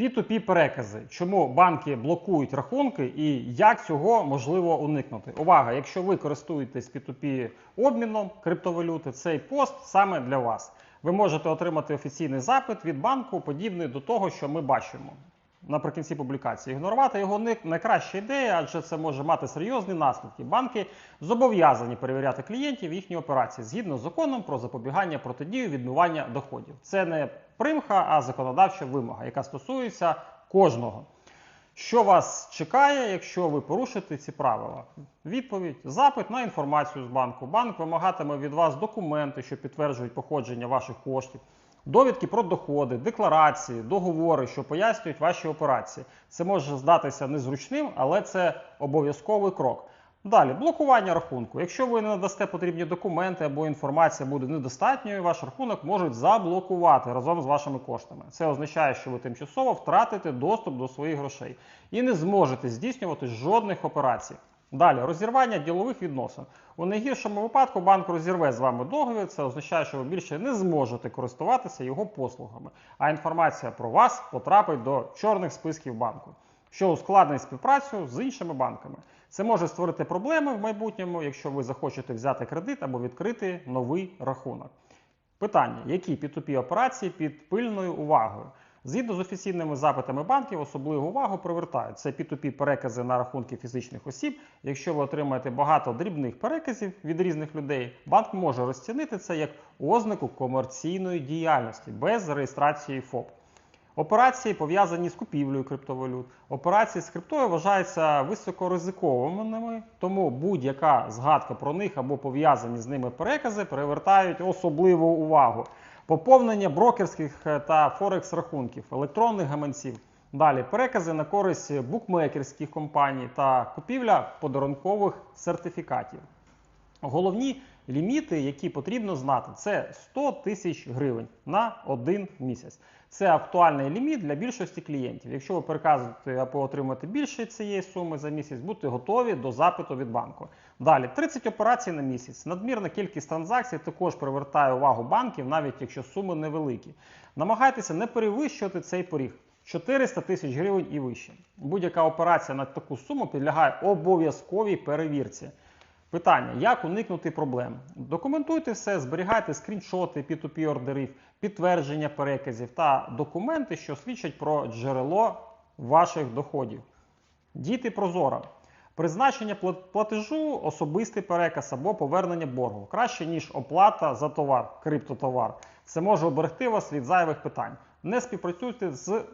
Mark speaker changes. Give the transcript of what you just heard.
Speaker 1: P2P перекази. Чому банки блокують рахунки і як цього можливо уникнути? Увага! Якщо ви користуєтесь P2P обміном криптовалюти, цей пост саме для вас. Ви можете отримати офіційний запит від банку, подібний до того, що ми бачимо наприкінці публікації. Ігнорувати його не найкраща ідея, адже це може мати серйозні наслідки. Банки зобов'язані перевіряти клієнтів їхні операції згідно з законом про запобігання протидію відмивання доходів. Це не примха, а законодавча вимога, яка стосується кожного. Що вас чекає, якщо ви порушите ці правила? Відповідь: запит на інформацію з банку. Банк вимагатиме від вас документи, що підтверджують походження ваших коштів, довідки про доходи, декларації, договори, що пояснюють ваші операції. Це може здатися незручним, але це обов'язковий крок. Далі блокування рахунку. Якщо ви не надасте потрібні документи або інформація буде недостатньою, ваш рахунок можуть заблокувати разом з вашими коштами. Це означає, що ви тимчасово втратите доступ до своїх грошей і не зможете здійснювати жодних операцій. Далі розірвання ділових відносин. У найгіршому випадку банк розірве з вами договір. Це означає, що ви більше не зможете користуватися його послугами, а інформація про вас потрапить до чорних списків банку, що ускладнить співпрацю з іншими банками. Це може створити проблеми в майбутньому, якщо ви захочете взяти кредит або відкрити новий рахунок. Питання: які P2P операції під пильною увагою? Згідно з офіційними запитами банків, особливу увагу привертають це P2P перекази на рахунки фізичних осіб. Якщо ви отримаєте багато дрібних переказів від різних людей, банк може розцінити це як ознаку комерційної діяльності без реєстрації ФОП. Операції пов'язані з купівлею криптовалют. Операції з криптою вважаються високоризикованими, тому будь-яка згадка про них або пов'язані з ними перекази привертають особливу увагу. Поповнення брокерських е, та форекс рахунків, електронних гаманців. Далі перекази на користь букмекерських компаній та купівля подарункових сертифікатів. Головні ліміти, які потрібно знати, це 100 тисяч гривень на один місяць. Це актуальний ліміт для більшості клієнтів. Якщо ви переказуєте або отримуєте більше цієї суми за місяць, будьте готові до запиту від банку. Далі 30 операцій на місяць. Надмірна кількість транзакцій також привертає увагу банків, навіть якщо суми невеликі. Намагайтеся не перевищувати цей поріг. 400 тисяч гривень і вище. Будь-яка операція на таку суму підлягає обов'язковій перевірці. Питання: як уникнути проблем? Документуйте все, зберігайте скріншоти P2P ордерів, підтвердження переказів та документи, що свідчать про джерело ваших доходів. Діти прозоро. Призначення пла- платежу, особистий переказ або повернення боргу краще, ніж оплата за товар, криптотовар. Це може оберегти вас від зайвих питань. Не співпрацюйте з